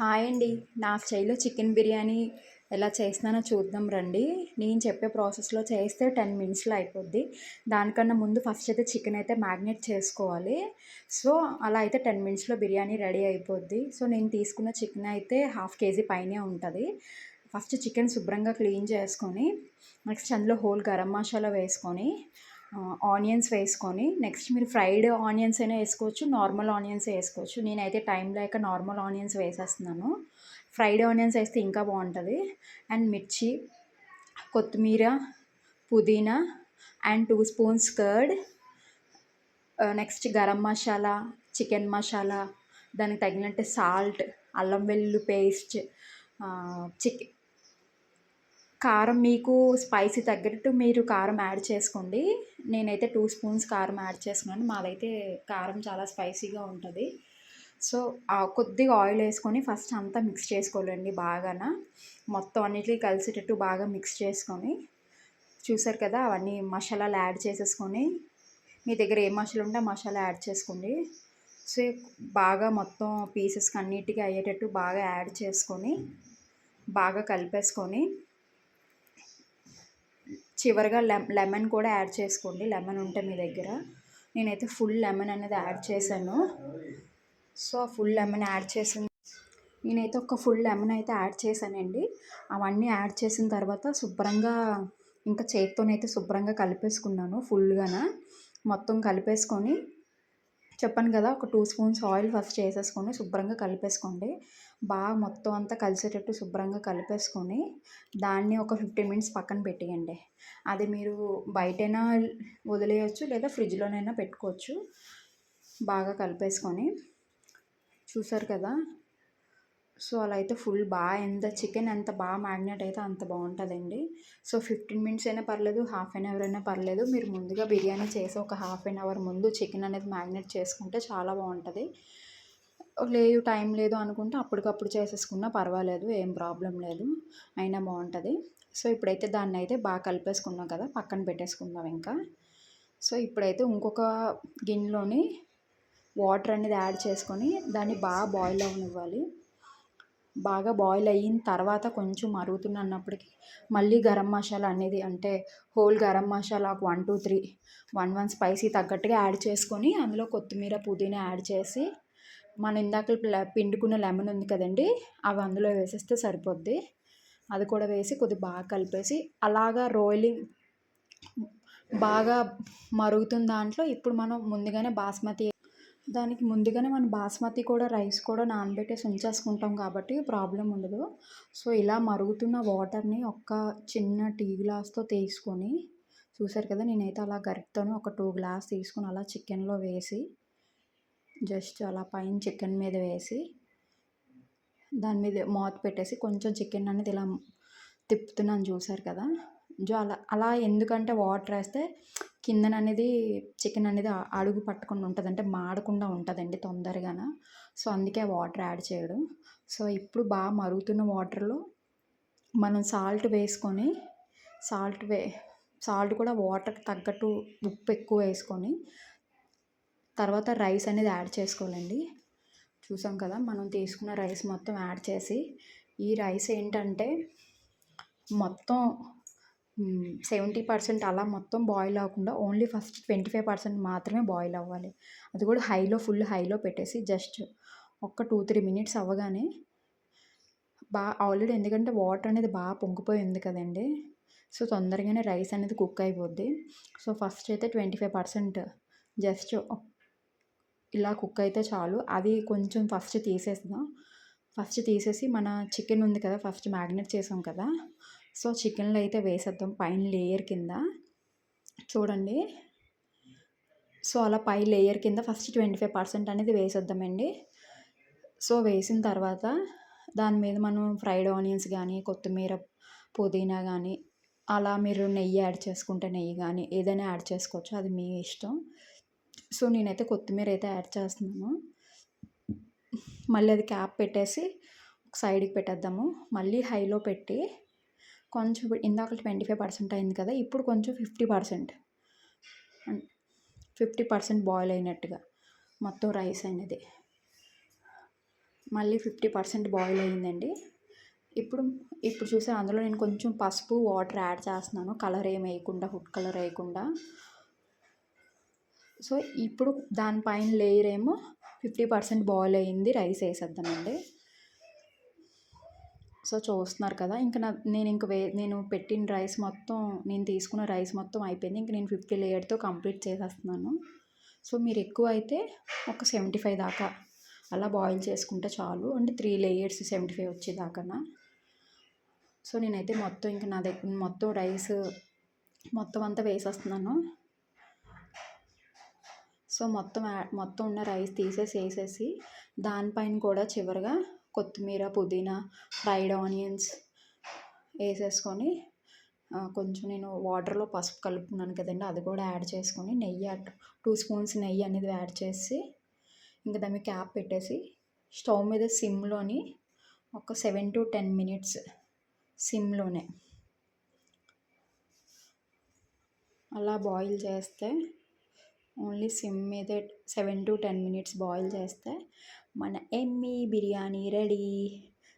Hi అండి. నా స్టైల్లో చికెన్ బిర్యానీ ఎలా చేస్తున్నానో చూద్దాం రండి. నేను చెప్పే ప్రాసెస్లో చేస్తే టెన్ మినిట్స్లో అయిపోద్ది. దానికన్నా ముందు ఫస్ట్ అయితే చికెన్ అయితే మ్యాగ్నేట్ చేసుకోవాలి. సో అలా అయితే టెన్ మినిట్స్లో బిర్యానీ రెడీ అయిపోద్ది. సో నేను తీసుకున్న చికెన్ అయితే హాఫ్ కేజీ పైనే ఉంటుంది. ఫస్ట్ చికెన్ శుభ్రంగా క్లీన్ చేసుకొని నెక్స్ట్ అందులో హోల్ గరం మసాలా వేసుకొని ఆనియన్స్ వేసుకొని నెక్స్ట్ మీరు ఫ్రైడ్ ఆనియన్స్ అయినా వేసుకోవచ్చు నార్మల్ ఆనియన్స్ వేసుకోవచ్చు. నేనైతే టైం లేక నార్మల్ ఆనియన్స్ వేసేస్తున్నాను. ఫ్రైడ్ ఆనియన్స్ వేస్తే ఇంకా బాగుంటుంది. అండ్ మిర్చి కొత్తిమీర పుదీనా and two spoons curd. Next garam masala chicken masala దానికి తగినట్టు సాల్ట్ అల్లం వెల్లుల్లి పేస్ట్ చికెన్ కారం మీకు స్పైసీ తగ్గట్టు మీరు కారం యాడ్ చేసుకోండి. నేనైతే టూ స్పూన్స్ కారం యాడ్ చేసుకున్నాను మాదైతే కారం చాలా స్పైసీగా ఉంటుంది. సో కొద్దిగా ఆయిల్ వేసుకొని ఫస్ట్ అంతా మిక్స్ చేసుకోవాలండి బాగాన. మొత్తం అన్నిటికీ కలిసేటట్టు బాగా మిక్స్ చేసుకొని చూసారు కదా అవన్నీ మసాలాలు యాడ్ చేసేసుకొని మీ దగ్గర ఏ మసాలా ఉంటే మసాలా యాడ్ చేసుకోండి. సో బాగా మొత్తం పీసెస్కి అన్నిటికీ అయ్యేటట్టు బాగా యాడ్ చేసుకొని బాగా కలిపేసుకొని చివరిగా లెమన్ కూడా యాడ్ చేసుకోండి. లెమన్ ఉంటే మీ దగ్గర. నేనైతే ఫుల్ లెమన్ అనేది యాడ్ చేశాను. సో ఫుల్ లెమన్ యాడ్ చేసిన నేనైతే ఒక ఫుల్ లెమన్ అయితే యాడ్ చేశానండి. అవన్నీ యాడ్ చేసిన తర్వాత శుభ్రంగా ఇంకా చేతితోనైతే శుభ్రంగా కలిపేసుకున్నాను ఫుల్గాన. మొత్తం కలిపేసుకొని చెప్పాను కదా ఒక టూ స్పూన్స్ ఆయిల్ ఫస్ట్ వేసేసుకొని శుభ్రంగా కలిపేసుకోండి. బాగా మొత్తం అంతా కలిసేటట్టు శుభ్రంగా కలిపేసుకొని దాన్ని ఒక ఫిఫ్టీన్ మినిట్స్ పక్కన పెట్టేయండి. అది మీరు బయటైనా వదిలేయచ్చు లేదా ఫ్రిడ్జ్లోనైనా పెట్టుకోవచ్చు. బాగా కలిపేసుకొని చూసారు కదా సో అలా అయితే ఫుల్ బాగా ఎంత చికెన్ ఎంత బాగా మ్యాగ్నేట్ అయితే అంత బాగుంటుందండి. సో ఫిఫ్టీన్ మినిట్స్ అయినా పర్లేదు హాఫ్ అన్ అవర్ అయినా పర్లేదు. మీరు ముందుగా బిర్యానీ చేసి ఒక హాఫ్ అన్ అవర్ ముందు చికెన్ అనేది మ్యాగ్నేట్ చేసుకుంటే చాలా బాగుంటుంది. లేదు టైం లేదు అనుకుంటే అప్పటికప్పుడు చేసేసుకున్నా పర్వాలేదు ఏం ప్రాబ్లం లేదు అయినా బాగుంటుంది. సో ఇప్పుడైతే దాన్ని అయితే బాగా కలిపేసుకున్నాం కదా పక్కన పెట్టేసుకుందాం ఇంకా. సో ఇప్పుడైతే ఇంకొక గిన్నెలోని వాటర్ అనేది యాడ్ చేసుకొని దాన్ని బాగా బాయిల్ అవ్వనివ్వాలి. బాగా బాయిల్ అయిన తర్వాత కొంచెం మరుగుతుంది అన్నప్పటికీ మళ్ళీ గరం మసాలా అనేది అంటే హోల్ గరం మసాలా ఒక one two three one one spicy తగ్గట్టుగా యాడ్ చేసుకొని అందులో కొత్తిమీర పుదీనా యాడ్ చేసి మన ఇందాక పిండుకున్న లెమన్ ఉంది కదండి అవి అందులో వేసేస్తే సరిపోద్ది. అది కూడా వేసి కొద్దిగా బాగా కలిపేసి అలాగా రోయిలింగ్ బాగా మరుగుతున్న దాంట్లో ఇప్పుడు మనం ముందుగానే బాస్మతి దానికి ముందుగానే మనం బాస్మతి కూడా రైస్ కూడా నానబెట్టేసి ఉంచేసుకుంటాం కాబట్టి ప్రాబ్లం ఉండదు. సో ఇలా మరుగుతున్న వాటర్ని ఒక్క చిన్న టీ గ్లాస్తో తీసుకొని చూసారు కదా నేనైతే అలా గరిటతోనే ఒక టూ గ్లాస్ తీసుకొని అలా చికెన్లో వేసి జస్ట్ అలా పైన చికెన్ మీద వేసి దాని మీద మూత పెట్టేసి కొంచెం చికెన్ అనేది ఇలా తిప్పుతున్నాను చూసారు కదా. జో అలా అలా ఎందుకంటే వాటర్ వేస్తే కిందన అనేది చికెన్ అనేది అడుగు పట్టకుండా ఉంటుంది అంటే మాడకుండా ఉంటుందండి తొందరగాన. సో అందుకే వాటర్ యాడ్ చేయడం. సో ఇప్పుడు బాగా మరుగుతున్న వాటర్లో మనం సాల్ట్ వేసుకొని సాల్ట్ వే సాల్ట్ కూడా వాటర్కి తగ్గట్టు ఉప్పు ఎక్కువ వేసుకొని తర్వాత రైస్ అనేది యాడ్ చేసుకోవాలండి. చూసాం కదా మనం తీసుకున్న రైస్ మొత్తం యాడ్ చేసి ఈ రైస్ ఏంటంటే మొత్తం సెవెంటీ పర్సెంట్ అలా మొత్తం బాయిల్ అవ్వకుండా only first twenty five percent మాత్రమే బాయిల్ అవ్వాలి. అది కూడా హైలో ఫుల్ హైలో పెట్టేసి జస్ట్ ఒక్క టూ త్రీ మినిట్స్ అవ్వగానే బాగా ఆల్రెడీ ఎందుకంటే వాటర్ అనేది బాగా పొంగిపోయింది కదండి. సో తొందరగానే రైస్ అనేది కుక్ అయిపోద్ది. సో ఫస్ట్ అయితే ట్వంటీ ఫైవ్ పర్సెంట్ జస్ట్ ఇలా కుక్ అయితే చాలు. అది కొంచెం ఫస్ట్ తీసేద్దాం ఫస్ట్ తీసేసి మన చికెన్ ఉంది కదా ఫస్ట్ మ్యాగ్నెట్ చేసాం కదా సో చికెన్లో అయితే వేసేద్దాం పైన లేయర్ కింద. చూడండి. సో అలా పై లేయర్ కింద ఫస్ట్ ట్వంటీ ఫైవ్ పర్సెంట్ అనేది వేసేద్దామండి. సో వేసిన తర్వాత దాని మీద మనం ఫ్రైడ్ ఆనియన్స్ కానీ కొత్తిమీర పుదీనా కానీ అలా మీరు నెయ్యి యాడ్ చేసుకుంటే నెయ్యి కానీ ఏదైనా యాడ్ చేసుకోవచ్చు. అది మీ ఇష్టం. సో నేనైతే కొత్తిమీర అయితే యాడ్ చేస్తున్నాను. మళ్ళీ అది క్యాప్ పెట్టేసి సైడ్కి పెట్టేద్దాము. మళ్ళీ హైలో పెట్టి కొంచెం ఇందాక ట్వంటీ ఫైవ్ పర్సెంట్ అయింది కదా ఇప్పుడు కొంచెం fifty percent. Fifty percent boil అయినట్టుగా మొత్తం రైస్ అనేది మళ్ళీ ఫిఫ్టీ పర్సెంట్ బాయిల్ అయ్యిందండి ఇప్పుడు ఇప్పుడు చూసే అందులో నేను కొంచెం పసుపు వాటర్ యాడ్ చేస్తున్నాను. కలర్ ఏం వేయకుండా ఫుడ్ కలర్ వేయకుండా. సో ఇప్పుడు దానిపైన లేయర్ ఏమో ఫిఫ్టీ పర్సెంట్ బాయిల్ అయ్యింది రైస్ వేసేద్దామండి. సో చూస్తున్నారు కదా ఇంకా నా నేను ఇంక వే నేను పెట్టిన రైస్ మొత్తం నేను తీసుకున్న రైస్ మొత్తం అయిపోయింది. ఇంక నేను ఫిఫ్టీ లేయర్తో కంప్లీట్ చేసేస్తున్నాను. సో మీరు ఎక్కువ అయితే ఒక సెవెంటీ ఫైవ్ దాకా అలా బాయిల్ చేసుకుంటే చాలు. అంటే త్రీ లేయర్స్ సెవెంటీ ఫైవ్ వచ్చేదాకా సో నేనైతే మొత్తం ఇంకా నా దగ్గర మొత్తం రైస్ మొత్తం అంతా వేసేస్తున్నాను. సో మొత్తం మొత్తం ఉన్న రైస్ తీసేసి వేసేసి దానిపైన కూడా చివరిగా కొత్తిమీర పుదీనా ఫ్రైడ్ ఆనియన్స్ వేసేసుకొని కొంచెం నేను వాటర్లో పసుపు కలుపుకున్నాను కదండి అది కూడా యాడ్ చేసుకొని నెయ్యి టూ స్పూన్స్ నెయ్యి అనేది యాడ్ చేసి ఇంకా దాన్ని క్యాప్ పెట్టేసి స్టవ్ మీద సిమ్లోని ఒక సెవెన్ టు టెన్ మినిట్స్ సిమ్లోనే అలా బాయిల్ చేస్తే ఓన్లీ సిమ్ మీద seven to ten minutes boil చేస్తే మన ఎమ్మీ బిర్యానీ రెడీ.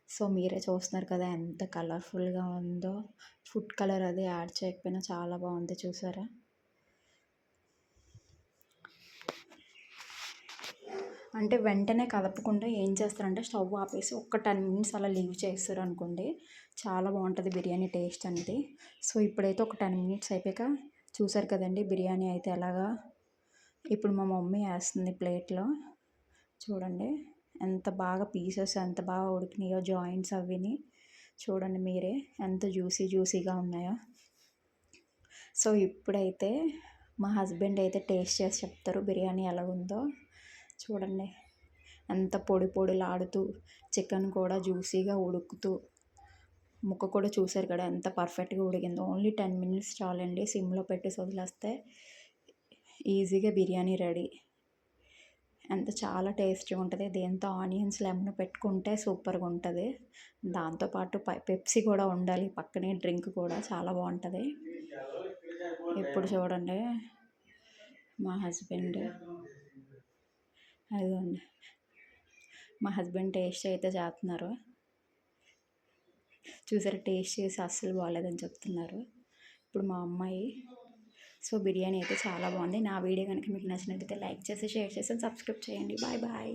సో మీరే చూస్తున్నారు కదా ఎంత కలర్ఫుల్గా ఉందో. ఫుడ్ కలర్ అది యాడ్ చేయకపోయినా చాలా బాగుంది. చూసారా? అంటే వెంటనే కలపకుండా ఏం చేస్తారంటే స్టవ్ ఆపేసి ఒక టెన్ మినిట్స్ అలా లీవ్ చేస్తారు అనుకోండి. చాలా బాగుంటుంది బిర్యానీ టేస్ట్ అనేది. సో ఇప్పుడైతే ఒక టెన్ మినిట్స్ అయిపోయాక చూసారు కదండి బిర్యానీ అయితే ఎలాగా? ఇప్పుడు మా మమ్మీ వేస్తుంది ప్లేట్లో. చూడండి. ఎంత బాగా పీసెస్ ఎంత బాగా ఉడికినాయో జాయింట్స్ అవిని చూడండి మీరే. ఎంత జ్యూసీ జ్యూసీగా ఉన్నాయో. సో ఇప్పుడైతే మా హస్బెండ్ అయితే టేస్ట్ చేసి చెప్తారు బిర్యానీ ఎలా ఉందో. చూడండి. ఎంత పొడి పొడిలాడుతూ చికెన్ కూడా జ్యూసీగా ఉడుకుతూ ముక్క కూడా చూసారు కదా ఎంత పర్ఫెక్ట్గా ఉడికిందో. ఓన్లీ టెన్ మినిట్స్ చాలండి సిమ్లో పెట్టి వదిలేస్తే ఈజీగా బిర్యానీ రెడీ. ఎంత చాలా టేస్టీగా ఉంటుంది. దీంతో ఆనియన్స్ లెమన్ పెట్టుకుంటే సూపర్గా ఉంటుంది. దాంతోపాటు పెప్సీ కూడా ఉండాలి. పక్కనే డ్రింక్ కూడా చాలా బాగుంటుంది. ఇప్పుడు చూడండి. మా హస్బెండ్ అదిగోండి. మా హస్బెండ్ టేస్ట్ అయితే చేస్తున్నారు. చూసారు? టేస్ట్ చేసి అస్సలు బాగాలేదని చెప్తున్నారు. ఇప్పుడు మా అమ్మాయి సో బిర్యానీ అయితే చాలా బాగుంది. నా వీడియో కనుక మీకు నచ్చినట్లయితే లైక్ చేసి షేర్ చేసి సబ్స్క్రైబ్ చేయండి. Bye bye.